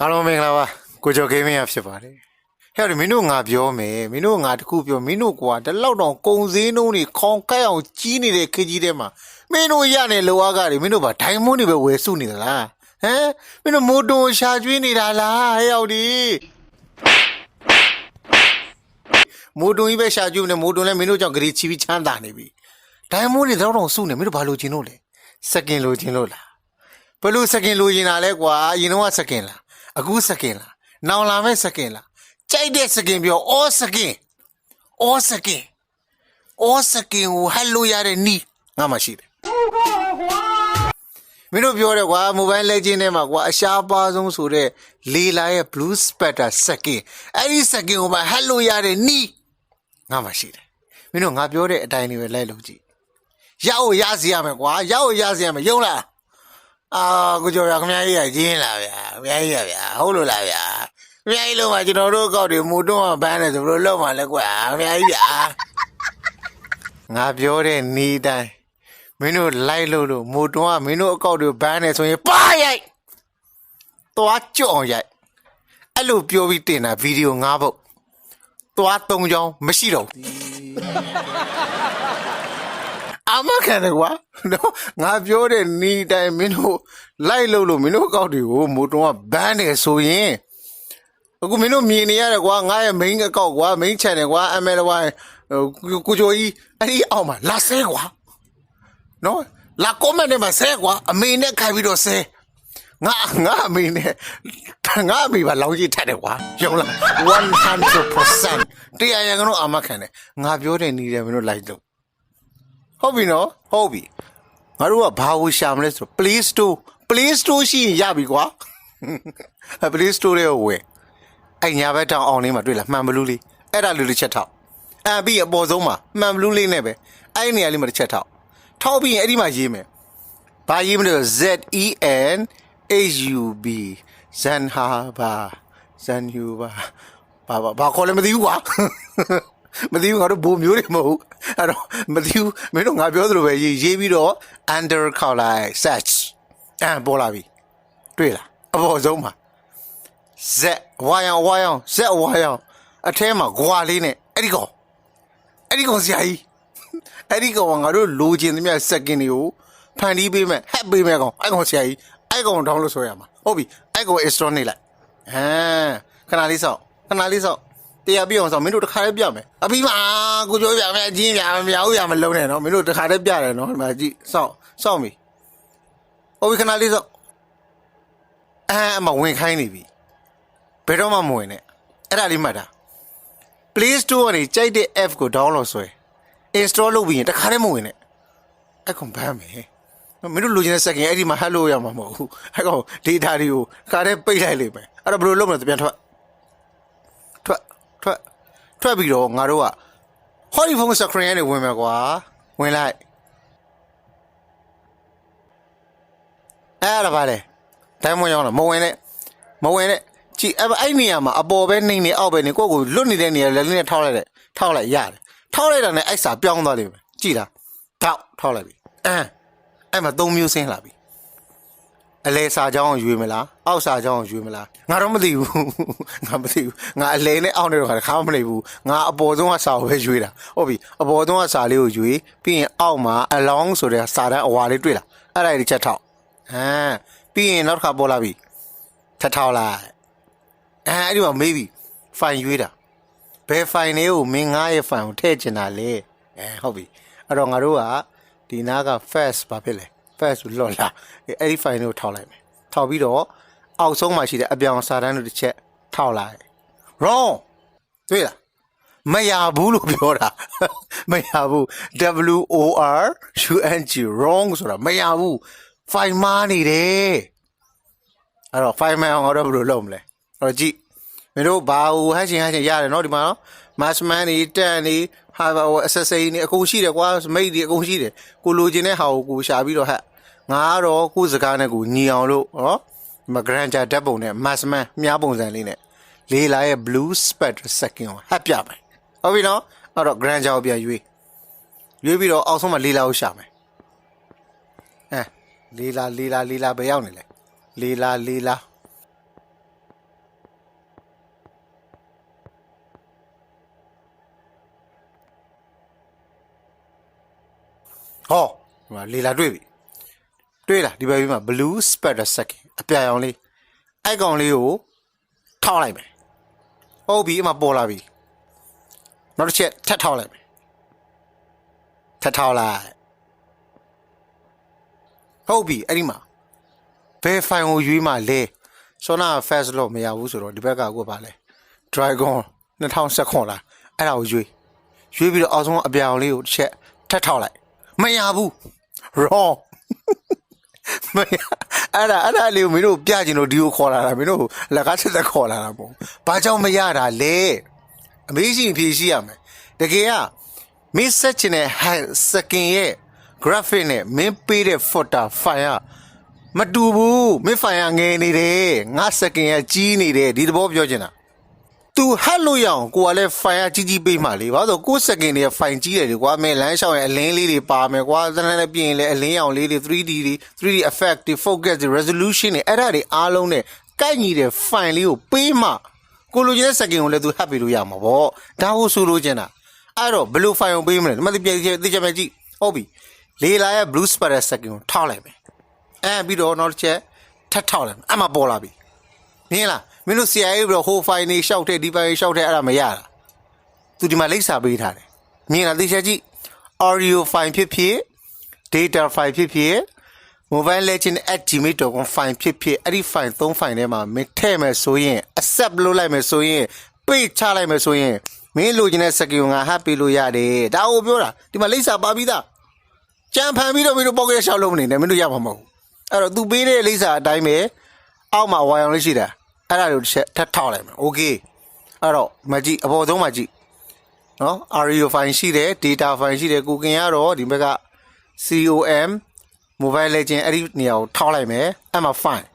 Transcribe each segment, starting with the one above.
အားလုံးမင်္ဂလာပါကိုကျော်ဂိမ်းမင်းရဖြစ်ပါတယ်ဟဲ့ဒီမင်းတို့ငါပြောမယ်မင်းတို့ငါတခုပြောမင်းတို့ကွာတလောက်တော့ကုံစင်းနှုံးတွေခေါင်ကိုက်အောင်ကြီးနေတဲ့ခကြီးထဲမှာမင်းတို့ရနေလောကတွေမင်းတို့ဗာဒိုင်မွန်းတွေပဲဝယ်စုနေသလားဟမ်မင်းတို့မိုးတုံရှာကျွေးနေတာလားဟဲ့ရောက်ဒီမိုးတုံကြီးပဲရှာကျွေးနေမိုးတုံလည်းမင်းတို့ကြောင့်ဂရီချီပြီးချမ်းသာနေပြီဒိုင်မွန်းတွေတော့တော့စုနေမင်းတို့ဘာလို့ကျင်လို့လဲစကင်လို့ကျင်လို့လားဘယ်လို့စကင်လိုချင်တာလဲကွာအရင်တော့စကင်လား အခုစကင်လားနောင်လာမဲ့စကင်လားကြိုက်တဲ့စကင်ပြောအော်စကင်အော်စကင်အော်စကင်ကိုဟယ်လိုရတဲ့နီးငါမှရှိတယ်မင်းတို့ပြောတယ်ကွာမိုဘိုင်းလက်ချင်းထဲမှာကွာအရှားပါဆုံးဆိုတဲ့လေလာရဲ့ blue spatter စကင်အဲ့ဒီစကင်ကိုမှဟယ်လိုရတဲ့နီးငါမှရှိတယ်မင်းတို့ငါပြောတဲ့အတိုင်းလေးပဲလိုက်လို့ကြည့်ရအောင်ရစီရမယ်ကွာရအောင်ရစီရမယ်ယုံလား အာကိုကျော်ရခင်ဗျားကြီးကရင်းလာဗျာခင်ဗျားကြီးကဗျာဟုတ်လို့လားဗျာခင်ဗျားကြီးလုံးမှာကျွန်တော်တို့ကောက်တွေမူတွန်းကဘန်းတယ်ဆိုဘယ်လိုလုပ်မှလဲကွာခင်ဗျားကြီးဗျာငါပြောတဲ့နီးတိုင်းမင်းတို့လိုက်လို့လို့မူတွန်းကမင်းတို့အကောက်တွေဘန်းတယ်ဆိုရင်ပါရိုက်သွားကြော့အောင်ရိုက်အဲ့လိုပြောပြီးတင်တာဗီဒီယို၅ပုတ်သွား၃ချောင်းမရှိတော့ဘူးအာမ ခံတယ်ကွာနော်ငါပြောတဲ့နီးတိုင်းမင်းတို့လိုက်လို့လို့မင်းတို့အကောက်တွေကိုမိုးတုံးကဘန်းတယ်ဆိုရင်အခုမင်းတို့မြင်နေရတယ်ကွာငါရဲ့ main အကောက်ကွာ main channel ကွာ MLY ဟိုကိုချိုကြီးအဲ့ဒီအောက်မှာလာဆဲကွာနော်လာ comment နဲ့မှာဆဲကွာအမေနဲ့ခိုင်ပြီးတော့ဆဲငါငါအမေနဲ့ငါအမေပါလောင်းကြီးထက်တယ်ကွာယုံလား100%တရားရန်ကတော့အာမခံတယ်ငါပြောတဲ့နီးတယ်မင်းတို့လိုက်လို့ ဟုတ်ပြီနော်ဟုတ်ပြီငါတို့ကဘာဝရှာမလဲဆိုတော့ Play Store Play Store ရှိရင်ရပြီကွာ Play Store ရဲ့ဝယ်အဲ့ညာဘက်တောင်အောင်လေးမှာတွေ့လားမှန်ဘလူးလေးအဲ့ဒါလူတစ်ချက်ထောက်အပြီးအပေါ်ဆုံးမှာမှန်ဘလူးလေးနဲ့ပဲအဲ့ဒီနေရာလေးမှာတစ်ချက်ထောက်ထောက်ပြီးရင်အဲ့ဒီမှာရေးမယ်ဘာရေးမလဲဆို Z E N H U B ဇန်ဟာဘာဇန်ယူဘာဘာဘာဘာခေါ်လဲမသိဘူးကွာ မသိဘူးငါတို့ဘိုးမျိုးတွေမဟုတ်ဘူးအဲ့တော့မသိဘူးမင်းတို့ငါပြောသလိုပဲရေးရေးပြီးတော့ under call လိုက် search အမ်ပေါ်လာပြီတွေ့လားအပေါ်ဆုံးမှာ Z ဝါယောင်ဝါယောင် Z ဝါယောင်အထဲမှာဂွာလေးနဲ့အဲ့ဒီကောင်အဲ့ဒီကောင်ဆရာကြီးအဲ့ဒီကောင်ကငါတို့လိုချင်သမျှစက်ကင်တွေကိုဖန်တီးပေးမယ်ဟက်ပေးမယ်ကောင်အဲ့ကောင်ဆရာကြီးအဲ့ကောင်ဒေါင်းလို့ဆိုရမှာဟုတ်ပြီအဲ့ကောင် install နေလိုက်ဟမ်ခဏလေးစောင့်ခဏလေးစောင့် တရားပြအောင်စောင့်မင်းတို့တစ်ခါလေးပြမယ်အပြီးမှာကိုပြောပြမယ်အချင်းပြမယ်မရဘူးရမလုံးနဲ့နော်မင်းတို့တစ်ခါလေးပြတယ်နော်ဒီမှာကြည့်စောင့်စောင့်ပြီဟုတ်ပြီခဏလေးစောင့်အဲအမဝင်ခိုင်းနေပြီဘယ်တော့မှမဝင်နဲ့အဲ့ဒါလေးမှတ်တာ Play Store ကနေကြိုက်တဲ့ app ကို download ဆွဲ install လုပ်ပြီးရင်တစ်ခါတည်းမဝင်နဲ့အဲ့ကောင်ဘမ်းမယ်မင်းတို့လိုချင်တဲ့စက်ကင်အဲ့ဒီမှာ hello ရမှာမဟုတ်ဘူးအဲ့ကောင် data တွေကိုခါတည်းပိတ်လိုက်လိမ့်မယ်အဲ့တော့ဘယ်လိုလုပ်မလဲပြန်ထွက်ထွက် ထွက်ထွက်ပြီးတော့ငါတို့ကဟောဒီဖုန်း screen ကနေဝင်မယ်ကွာဝင်လိုက်အဲ့ဒါပါလေတိုင်းမရောက်လားမဝင်နဲ့မဝင်နဲ့ကြည်အဲ့အဲ့နေရာမှာအပေါ်ပဲနေနေအောက်ပဲနေကိုယ့်ကိုလွတ်နေတဲ့နေရာလည်းလည်းထောက်လိုက်တယ်ထောက်လိုက်ရတယ်ထောက်လိုက်တာနဲ့အဲ့စာပြောင်းသွားလိမ့်မယ်ကြည်လားထောက်ထောက်လိုက်ပြီအမ်အဲ့မှာသုံးမျိုးဆင်းလာပြီ အလဲစာချောင်းကိုရွေးမလားအောက်စာချောင်းကိုရွေးမလားငါတော့မသိဘူးငါမသိဘူးငါအလဲနဲ့အောက်နဲ့တော့ခါမမသိဘူးငါအပေါ်ဆုံးကစာကိုပဲရွေးတာဟုတ်ပြီအပေါ်ဆုံးကစာလေးကိုရွေးပြီးရင်အောက်မှာ along ဆိုတဲ့စာတန်းအဝါလေးတွေ့လားအဲ့ဒါဒီချက်ထောက်ဟမ်ပြီးရင်နောက်တစ်ခါပေါ်လာပြီထပ်ထောက်လိုက်အဲအဲ့ဒီမှာမေးပြီဖိုင်ရွေးတာဘယ်ဖိုင်လေးကိုမင်းငါရဲ့ဖိုင်ကိုထည့်ချင်တာလဲအဲဟုတ်ပြီအဲ့တော့ငါတို့ကဒီနားက first ဘာဖြစ်လဲ first ကိုလော့လာအဲ့ဒီဖိုင်လေးကိုထောက်လိုက်မယ်ထောက်ပြီးတော့အောက်ဆုံးမှာရှိတဲ့အပြောင်စာတန်းတို့တစ်ချက်ထောက်လိုက် wrong တွေ့လားမရဘူးလို့ပြောတာမရဘူး W O R U N G wrong ဆိုတာမရဘူးဖိုင်မားနေတယ်အဲ့တော့ဖိုင်မန်အောင်ငါတို့ဘယ်လိုလုပ်မလဲအဲ့တော့ကြည့်မင်းတို့ဘာဟိုဟတ်ချင်ဟတ်ချင်ရတယ်နော်ဒီမှာနော်မတ်မန်နေတန်နေဟာဟိုအဆက်စိနေအကုန်ရှိတယ်ကွာမိတ်ဒီအကုန်ရှိတယ်ကိုလိုချင်တဲ့ဟာကိုကိုရှာပြီးတော့ဟတ် ငါကတော့ကိုယ်စကားနဲ့ကိုညီအောင်လို့နော်မဂရန်ဂျာဓာတ်ပုံနဲ့မတ်စမန်မြားပုံစံလေးနဲ့လေးလာရဲ့ blue spectrum second ကိုဟပ်ပြမယ်ဟုတ်ပြီနော်အဲ့တော့ grand ဂျာကိုပြန်ရွေးရွေးပြီးတော့အောက်ဆုံးမှာလေးလာကိုရှာမယ်အဲလေးလာလေးလာလေးလာဘယ်ရောက်နေလဲလေးလာလေးလာဟောဒီမှာလေးလာတွေ့ပြီ တွေ့လားဒီဘက်ပြီးမှာ blue spreader second အပြာရောင်လေးအဲ့ကောင်လေးကိုထောက်လိုက်မယ်ဟုတ်ပြီအမပေါ်လာပြီနောက်တစ်ချက်ထပ်ထောက်လိုက်မယ်ထပ်ထောက်လိုက်ဟုတ်ပြီအဲ့ဒီမှာဘယ် file ကိုရွေးမှလဲဆောနာ fast လို့မရဘူးဆိုတော့ဒီဘက်ကကိုပါလဲ dragon 2019လားအဲ့ဒါကိုရွေးရွေးပြီးတော့အောက်ဆုံးအပြာရောင်လေးကိုတစ်ချက်ထပ်ထောက်လိုက်မရဘူး wrong မရအဲ့ဒါအဲ့ဒါလေးကိုမင်းတို့ပြချင်လို့ဒီကိုခေါ်လာတာမင်းတို့လက်ကားချက်သက်ခေါ်လာတာမဟုတ်ဘာကြောင့်မရတာလဲအမေးရှိရင်ဖြေရှိရမယ်တကယ်ကမင်းဆက်ချင်တဲ့စကင်ရဲ့ graphic နဲ့မင်းပေးတဲ့ footer file ကမတူဘူးမင်း file ကငယ်နေတယ်ငါစကင်ကကြီးနေတယ်ဒီသဘောပြောချင်တာ तू ဟတ်လို့ရအောင်ကိုကလည်း file ကြီးကြီးပေးမှလေဘာလို့ကိုစကင်တွေက file ကြီးတယ်လေကွာမင်းလမ်းလျှောက်ရင်အလင်းလေးတွေပါမယ်ကွာသနနဲ့ပြင်ရင်လည်းအလင်းရောင်လေးတွေ 3D တွေ 3D effect တွေ focus တွေ resolution တွေအဲ့ဒါတွေအားလုံးနဲ့ကိုက်ညီတဲ့ file လေးကိုပေးမှကိုလိုချင်တဲ့စကင်ကိုလည်း तू ဟတ်ပေးလို့ရမှာပေါ့ဒါကိုဆိုလိုချင်တာအဲ့တော့ဘယ်လို file ကိုပေးမလဲဒီမှာသိပြသိချင်မယ်ကြည့်ဟုတ်ပြီလေလာရဲ့ blue splatter စကင်ကိုထောက်လိုက်မယ်အဲပြီးတော့နောက်တစ်ချက်ထပ်ထောက်လိုက်မယ်အမှပေါ်လာပြီမြင်လား မင်းတို့ CIA ပြီးတော့ဟို file နေရှောက်တဲ့ဒီ file ရှောက်တဲ့အဲ့ဒါမရတာသူဒီမှာလိပ်စာပေးထားတယ်မြင်လားသိချင်ကြည့် audio file ဖြစ်ဖြစ် data file ဖြစ်ဖြစ် mobile legend @gmail.com file ဖြစ်ဖြစ်အဲ့ဒီ file 3 file ထဲမှာမင်းထည့်မယ်ဆိုရင် accept လုပ်လိုက်မယ်ဆိုရင် page ချလိုက်မယ်ဆိုရင်မင်းလိုချင်တဲ့ skill ငါ happy လို့ရတယ်ဒါကိုပြောတာဒီမှာလိပ်စာပါပြီးသားကြံဖန်ပြီးတော့မင်းတို့ pocket ရှောက်လို့မနေနဲ့မင်းတို့ရမှာမဟုတ်ဘူးအဲ့တော့ तू ပေးတဲ့လိပ်စာအတိုင်းပဲအောက်မှာဝါရောင်လေးရှိတာ အဲ့ဒါတို့တစ်ချက်ထပ်ထောက်လိုက်မယ်โอเคအဲ့တော့မကြည့်အပေါ်ဆုံးမှာကြည့်နော် REO file ရှိတယ် data file ရှိတယ်ကိုကင်ကတော့ဒီဘက်က COM mobile legend အဲ့ဒီနေရာကိုထောက်လိုက်မယ်အဲ့မှာ file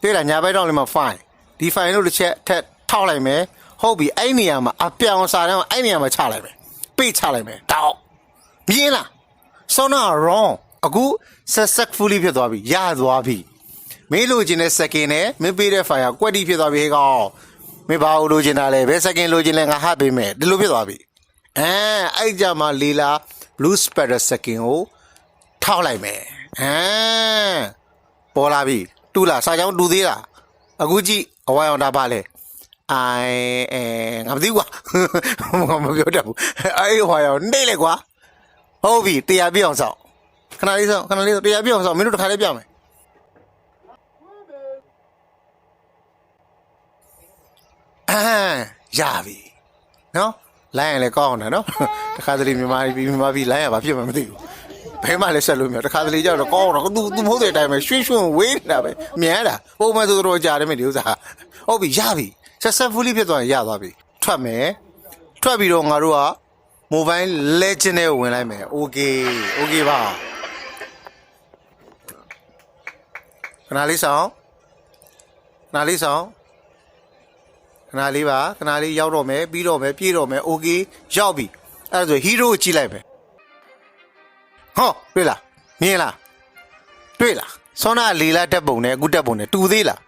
တွေ့လားညာဘက်တော့လည်းမှာ file ဒီ file တို့တစ်ချက်ထပ်ထောက်လိုက်မယ်ဟုတ်ပြီအဲ့နေရာမှာအပြောင်စာတန်းအဲ့နေရာမှာချလိုက်မယ်ပိတ်ချလိုက်မယ်တောက်မြင်လား so not wrong အခု successfully ဖြစ်သွားပြီရသွားပြီ မင်းလိုချင်တဲ့ second နဲ့မင်းပေးတဲ့ file ကွက်တီဖြစ်သွားပြီဟေးကောင်မင်းဘာလို့လိုချင်တာလဲဘယ် second လိုချင်လဲငါဟပေးမယ်ဒီလိုဖြစ်သွားပြီအဲအဲ့ကြမှာလီလာ blue spreader second ကိုထောက်လိုက်မယ်အဲပေါ်လာပြီတူလားစာကြောင်းတူသေးလားအခုကြည့်အဝိုင်းအောင်တာပါလဲအိုင်အဲငါမသိဘူးကွာမပြောတတ်ဘူးအဲ့ဟွာရောနေလေကွာဟုတ်ပြီတရားပြည့်အောင်စောင့်ခဏလေးစောင့်ခဏလေးစောင့်တရားပြည့်အောင်စောင့်မင်းတို့တစ်ခါလေးပြမယ် အာ ရပြီနော်လိုင်းရလည်းကောင်းတယ်နော်တခါတလေမြန်မာပြည်မြန်မာပြည်လိုင်းရဘာဖြစ်မှမသိဘူးဘဲမှလည်းဆက်လို့မရတခါတလေကြောက်တော့ကောင်းတော့သူသူမဟုတ်တဲ့အတိုင်းပဲရွှေ့ရွှေ့ဝေးနေတာပဲမြန်တာပုံမှန်ဆိုတော့ကြာတယ်မယ်ဒီဥစ္စာဟုတ်ပြီရပြီ successfully ဖြစ်သွားရင်ရသွားပြီထွက်မယ်ထွက်ပြီးတော့ငါတို့က mobile legend နဲ့ဝင်လိုက်မယ် okay okay ပါခဏလေးဆောင်ခဏလေးဆောင် ခဏလေးပါခဏလေးရောက်တော့မယ်ပြီးတော့မယ်ပြေးတော့မယ်โอเคရောက်ပြီအဲ့ဒါဆိုဟီးရိုးကိုကြည့်လိုက်မယ်ဟောတွေ့လားမြင်လားတွေ့လားဆောနာလီလာတက်ပုံနဲ့အခုတက်ပုံနဲ့တူသေးလား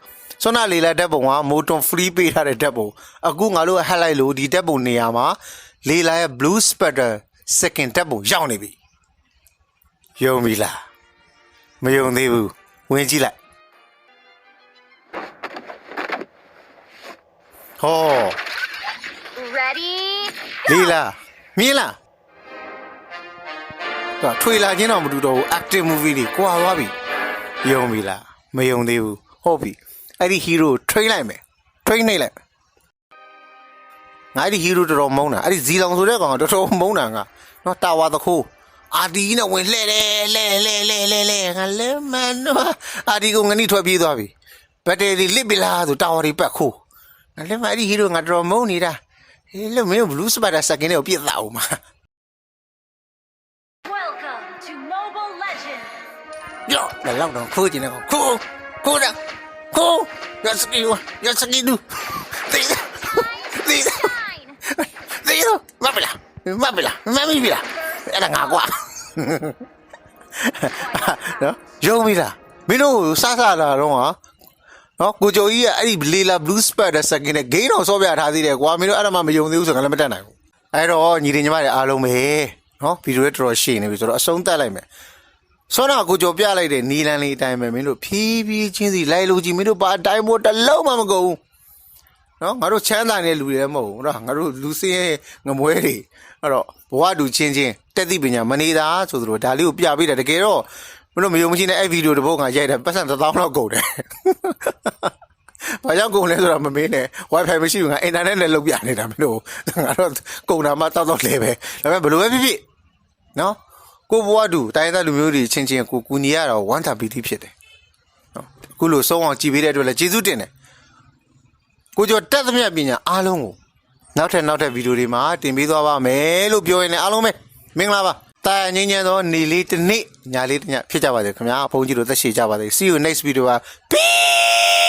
ဆောနာလီလာတက်ပုံကမိုတွန် free ပေးထားတဲ့တက်ပုံအခုငါတို့ဟက်လိုက်လို့ဒီတက်ပုံနေရာမှာလီလာရဲ့ blue spreader second တက်ပုံရောက်နေပြီယုံပြီလားမယုံသေးဘူးဝင်ကြည့်လိုက် ဟော Ready? လေးလားမြင်လားတော့ထွေလာချင်းတော့မတူတော့ဘူး active movie တွေကွာသွားပြီယုံပြီလားမယုံသေးဘူးဟုတ်ပြီအဲ့ဒီ hero train လိုက်မယ် train နေလိုက်မယ်ငါအဲ့ဒီ hero တော်တော်မုန်းတာအဲ့ဒီဇီလောင်ဆိုတဲ့ကောင်ကတော်တော်မုန်းတာငါနော်တာဝါသခိုးအာဒီနဲ့ဝင်လှဲ့တယ်လှဲ့လှဲ့လှဲ့လှဲ့လှဲ့ငါလဲမန်နော်အာဒီကိုငနီထွက်ပြေးသွားပြီဘက်တရီလစ်ပြီလားဆိုတာဝါရီပတ်ခိုး ငါလဲမအဲ့ဒီ hero ငါတော်တော်မုန်းနေတာဟေးလို့မင်း blue spider စကင်းတွေကိုပြစ်သားအောင်မ Welcome to Mobile Legends! ယောလည်းလောက်တော့ခိုးကျင်တယ်ကောခိုးခိုးတာခိုးရစကီရစကီဒူတေးတေး Nine! တေးမပလာမပ နော်ယုံပြီလားမင်းတို့စစလာတော့ဟာနော်ကိုကျော်ကြီးကအဲ့ဒီလေလာ blue spider စကင်းနဲ့ gain တော့စောပြထားသေးတယ်ကွာမင်းတို့အဲ့ဒါမှမယုံသေးဘူးဆိုတော့လည်းမတက်နိုင်ဘူးအဲ့တော့ညီတွေညီမတွေအားလုံးပဲနော်ဗီဒီယိုရဲ့တော်တော်ရှည်နေပြီဆိုတော့အဆုံးသတ်လိုက်မယ်ဆောနာကိုကြော်ပြလိုက်တဲ့နီလန်လေးအတိုင်းပဲမင်းတို့ဖြည်းဖြည်းချင်းစီလိုက်လို့ကြည့်မင်းတို့ဘာအတိုင်းမို့တစ်လုံးမှမကုန်ဘူးနော်ငါတို့ချမ်းသာနေတဲ့လူတွေလည်းမဟုတ်ဘူးနော်ငါတို့လူစင်းရဲ့ငမွဲတွေအဲ့တော့ဘဝတူချင်းချင်းတက်သည့်ပညာမနေတာဆိုသလိုဒါလေးကိုပြပေးတယ်တကယ်တော့ မင်းတို့မယုံမရှိနဲ့အဲ့ဗီဒီယိုတစ်ပုတ်ကရိုက်တယ်ပတ်စံတစ်သောင်းလောက်ကုန်တယ်ဘာကြောင့်ကုန်လဲဆိုတော့မမေးနဲ့ wifi မရှိဘူးငါအင်တာနက်နဲ့လုပ်ပြနေတာမင်းတို့ငါတော့ကုန်တာမှတောက်တော့လဲပဲဒါပေမဲ့ဘယ်လိုပဲဖြစ်ဖြစ်နော်ကိုဘွားတူတိုင်းသားလူမျိုးတွေချင်းချင်းကိုကူညီရတော့ဝမ်းသာပီတိဖြစ်တယ်နော်အခုလိုဆုံးအောင်ကြည်ပေးတဲ့အတွက်လည်းကျေးဇူးတင်တယ်ကိုကျော်တက်သမျှပညာအားလုံးကိုနောက်ထပ်နောက်ထပ်ဗီဒီယိုတွေမှာတင်ပေးသွားပါမယ်လို့ပြောရင်လည်းအားလုံးပဲမင်္ဂလာပါ တာငင်းညံသောနေလေးတစ်နေ့ညာလေးတစ်ညဖြစ်ကြပါစေခင်ဗျာဘုန်းကြီးတို့သက်ရှိကြပါစေ see you next video ပါ peace